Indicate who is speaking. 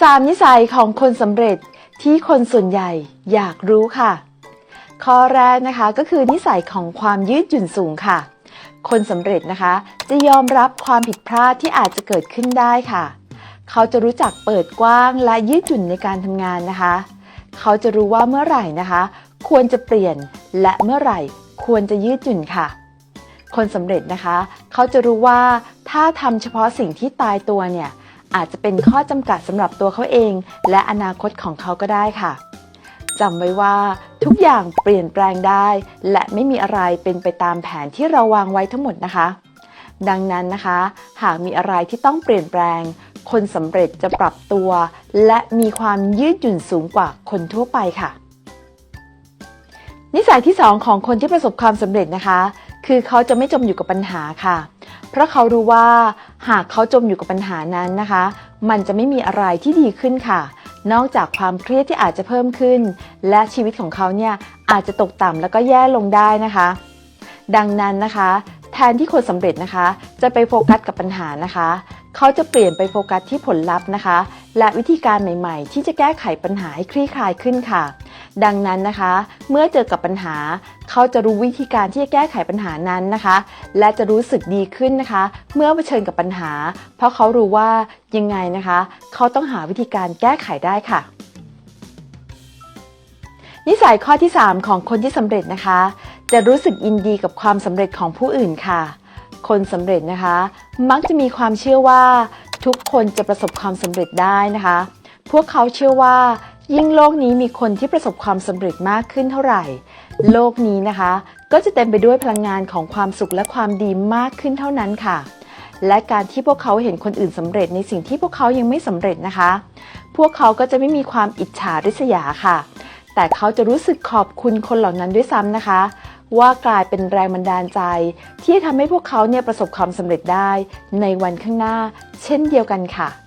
Speaker 1: 3นิสัยของคนสำเร็จที่คนส่วนใหญ่อยากรู้ค่ะ ข้อแรกนะคะก็คือนิสัยของความยืดหยุ่นสูงค่ะ คนสำเร็จนะคะ จะยอมรับความผิดพลาดที่อาจจะเกิดขึ้นได้ค่ะ เขาจะรู้จักเปิดกว้างและยืดหยุ่นในการทำงานนะคะ เขาจะรู้ว่าเมื่อไหร่นะคะ ควรจะเปลี่ยนและเมื่อไหร่ควรจะยืดหยุ่นค่ะ คนสำเร็จนะคะ เขาจะรู้ว่าถ้าทำเฉพาะสิ่งที่ตายตัวเนี่ย อาจจะเป็นข้อจำกัดสำหรับตัวเขาเอง และอนาคตของเขาก็ได้ค่ะจำไว้ว่าทุกอย่างเปลี่ยนแปลงได้ และไม่มีอะไรเป็นไปตามแผนที่เราวางไว้ทั้งหมดนะคะ ดังนั้นนะคะ หากมีอะไรที่ต้องเปลี่ยนแปลง คนสำเร็จจะปรับตัว และมีความยืดหยุ่นสูงกว่าคนทั่วไปค่ะ นิสัยที่ 2 ของคนที่ประสบความสำเร็จนะคะ คือเขาจะไม่จมอยู่กับปัญหาค่ะ เพราะเขารู้ว่าหากเขาจมอยู่กับปัญหานั้นนะคะ มันจะไม่มีอะไรที่ดีขึ้นค่ะ นอกจากความเครียดที่อาจจะเพิ่มขึ้น และชีวิตของเขาเนี่ยอาจจะตกต่ำแล้วก็แย่ลงได้นะคะ ดังนั้นนะคะ แทนที่คนสำเร็จนะคะ จะไปโฟกัสกับปัญหานะคะ เขาจะเปลี่ยนไปโฟกัสที่ผลลัพธ์นะคะ และวิธีการใหม่ ๆ ที่จะแก้ไขปัญหาให้คลี่คลายขึ้นค่ะ ดังนั้นนะคะ เมื่อเจอกับปัญหา เขาจะรู้วิธีการที่จะแก้ไขปัญหานั้นนะคะ และจะรู้สึกดีขึ้นนะคะ เมื่อเผชิญกับปัญหา เพราะเขารู้ว่ายังไงนะคะ เขาต้องหาวิธีการแก้ไขได้ค่ะ นิสัยข้อที่ 3 ของคนที่สำเร็จนะคะ จะรู้สึกยินดีกับความสำเร็จของผู้อื่นค่ะ คนสำเร็จนะคะ มักจะมีความเชื่อว่าทุกคนจะประสบความสำเร็จได้นะคะ พวกเขาเชื่อว่า ยิ่งโลกนี้มีคนที่ประสบความสำเร็จมากขึ้นเท่าไหร่ โลกนี้นะคะ ก็จะเต็มไปด้วยพลังงานของความสุขและความดีมากขึ้นเท่านั้นค่ะ และการที่พวกเขาเห็นคนอื่นสำเร็จในสิ่งที่พวกเขายังไม่สำเร็จนะคะ พวกเขาก็จะไม่มีความอิจฉาริษยาค่ะ แต่เขาจะรู้สึกขอบคุณคนเหล่านั้นด้วยซ้ำนะคะ ว่ากลายเป็นแรงบันดาลใจ ที่ทำให้พวกเขาเนี่ยประสบความสำเร็จได้ ในวันข้างหน้า เช่นเดียวกันค่ะ